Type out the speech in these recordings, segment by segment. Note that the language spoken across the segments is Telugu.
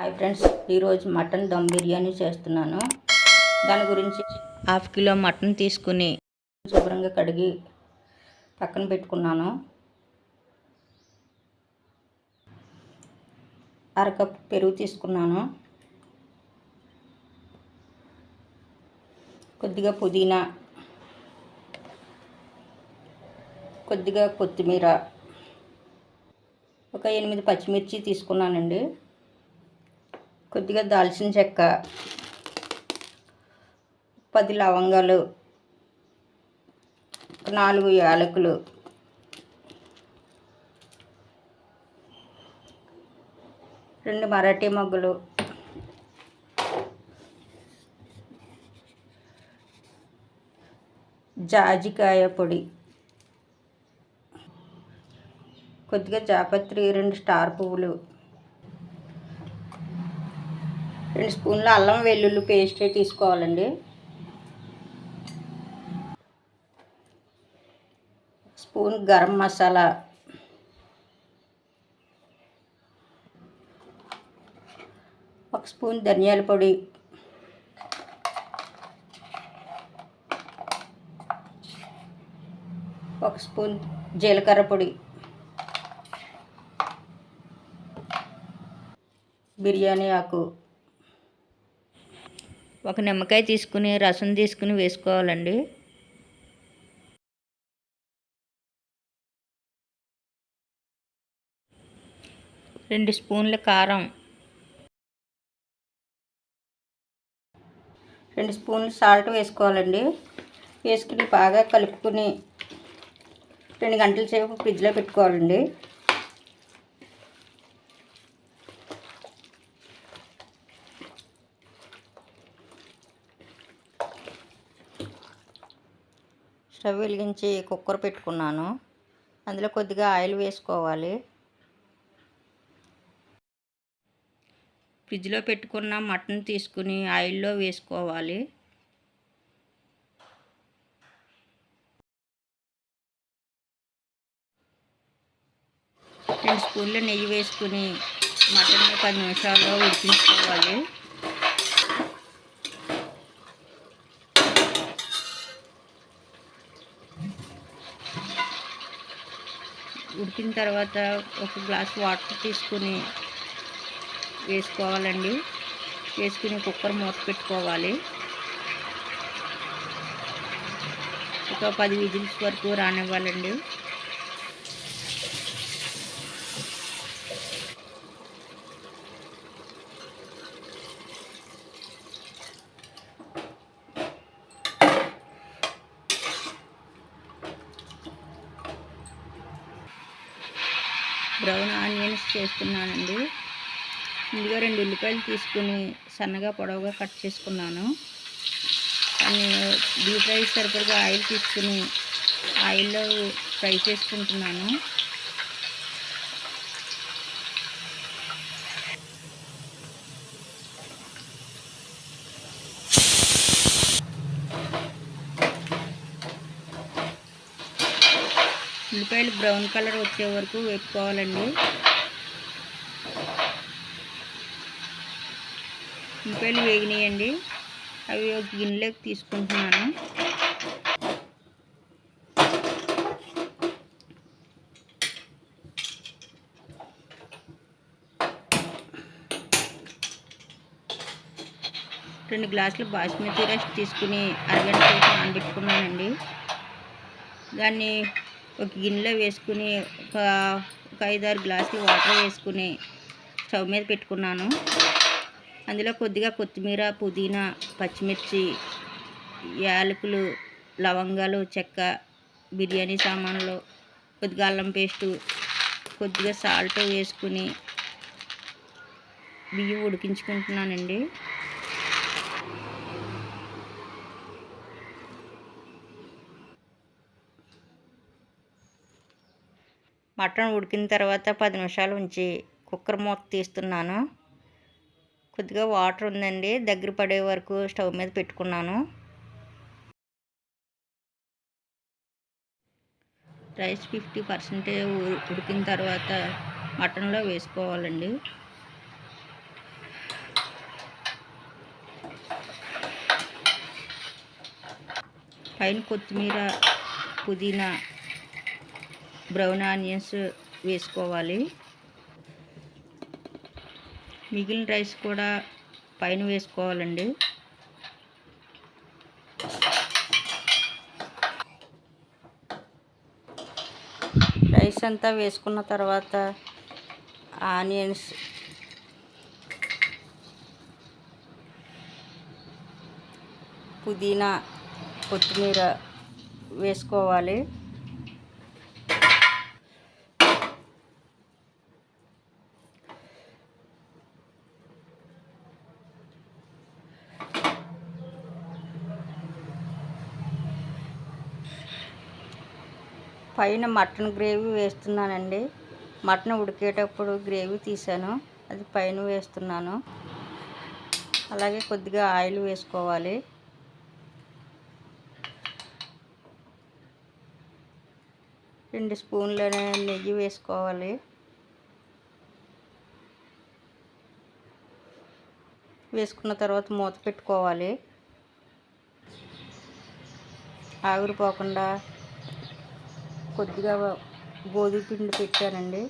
హాయ్ ఫ్రెండ్స్ ఈరోజు మటన్ దమ్ బిర్యానీ చేస్తున్నాను. దాని గురించి హాఫ్ కిలో మటన్ తీసుకుని శుభ్రంగా కడిగి పక్కన పెట్టుకున్నాను. అరకప్ పెరుగు తీసుకున్నాను. కొద్దిగా పుదీనా కొద్దిగా కొత్తిమీర ఒక ఎనిమిది పచ్చిమిర్చి తీసుకున్నానండి. కొద్దిగా దాల్చిన చెక్క పది లవంగాలు నాలుగు యాలకులు రెండు మరాఠీ మొగ్గులు జాజికాయ పొడి కొద్దిగా జాపత్రి రెండు స్టార్ పువ్వులు రెండు స్పూన్ల అల్లం వెల్లుల్లి పేస్ట్ తీసుకోవాలండి. స్పూన్ గరం మసాలా. ఒక స్పూన్ ధనియాల పొడి. ఒక స్పూన్ జీలకర్ర పొడి. బిర్యానీ ఆకు. ఒక నిమ్మకాయ తీసుకుని రసం తీసుకుని వేసుకోవాలండి. రెండు స్పూన్ల కారం. రెండు స్పూన్లు సాల్ట్ వేసుకోవాలండి. వేసుకుని బాగా కలుపుకుని రెండు గంటల సేపు ఫ్రిడ్జ్లో పెట్టుకోవాలండి. స్టవ్ వెలిగించి కుక్కర్ పెట్టుకున్నాను. అందులో కొద్దిగా ఆయిల్ వేసుకోవాలి. ఫ్రిడ్జ్లో పెట్టుకున్న మటన్ తీసుకుని ఆయిల్లో వేసుకోవాలి. రెండు స్పూన్లు నెయ్యి వేసుకుని మటన్ పది నిమిషాల్లో ఉడికించుకోవాలి. ఉడికిన తర్వాత ఒక గ్లాస్ వాటర్ తీసుకుని వేసుకోవాలండి. వేసుకుని కుక్కర్ మూత పెట్టుకోవాలి. ఒక పది విజిల్స్ వరకు రానివ్వాలండి. బ్రౌన్ ఆనియన్స్ చేస్తున్నానండి. ముందుగా రెండు ఉల్లిపాయలు తీసుకుని సన్నగా పొడవుగా కట్ చేసుకున్నాను. దాన్ని డీప్ ఫ్రై సరిపడగా ఆయిల్ తీసుకుని ఆయిల్లో ఫ్రై చేసుకుంటున్నాను. ఉల్లిపాయలు బ్రౌన్ కలర్ వచ్చే వరకు వేపుకోవాలండి. ఉల్లిపాయలు వేగినాయండి. అవి ఒక గిన్నెలోకి తీసుకుంటున్నాను. రెండు గ్లాసులు బాస్మతి రైస్ తీసుకుని అరగంట సేపు నానబెట్టుకున్నానండి. దాన్ని ఒక గిన్నెలో వేసుకుని ఒక ఒక ఐదారు గ్లాసులు వాటర్ వేసుకుని స్టవ్ మీద పెట్టుకున్నాను. అందులో కొద్దిగా కొత్తిమీర పుదీనా పచ్చిమిర్చి యాలకులు లవంగాలు చెక్క బిర్యానీ సామాన్లు కొద్దిగా అల్లం పేస్టు కొద్దిగా సాల్ట్ వేసుకుని బియ్యం ఉడికించుకుంటున్నానండి. మటన్ ఉడికిన తర్వాత పది నిమిషాలు ఉంచి కుక్కర్ మూత తీస్తున్నాను. కొద్దిగా వాటర్ ఉందండి. దగ్గర పడే వరకు స్టవ్ మీద పెట్టుకున్నాను. రైస్ ఫిఫ్టీ పర్సెంటేజ్ ఉడికిన తర్వాత మటన్లో వేసుకోవాలండి. పైన కొత్తిమీర పుదీనా బ్రౌన్ ఆనియన్స్ వేసుకోవాలి. మిగిలిన రైస్ కూడా పైన వేసుకోవాలండి. రైస్ అంతా వేసుకున్న తర్వాత ఆనియన్స్ పుదీనా కొత్తిమీర వేసుకోవాలి. పైన మటన్ గ్రేవీ వేస్తున్నానండి. మటన్ ఉడికేటప్పుడు గ్రేవీ తీసాను అది పైన వేస్తున్నాను. అలాగే కొద్దిగా ఆయిల్ వేసుకోవాలి. రెండు స్పూన్ల నెయ్యి వేసుకోవాలి. వేసుకున్న తర్వాత మూత పెట్టుకోవాలి. ఆవిరిపోకుండా కొద్దిగా గోధుమ పిండి పెట్టానండి.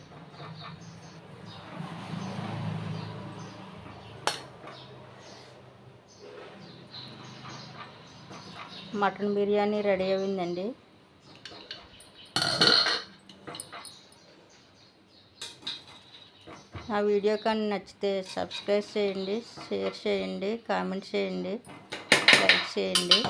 మటన్ బిర్యానీ రెడీ అయిందండి. నా వీడియో కానీ నచ్చితే సబ్స్క్రైబ్ చేయండి షేర్ చేయండి కామెంట్ చేయండి లైక్ చేయండి.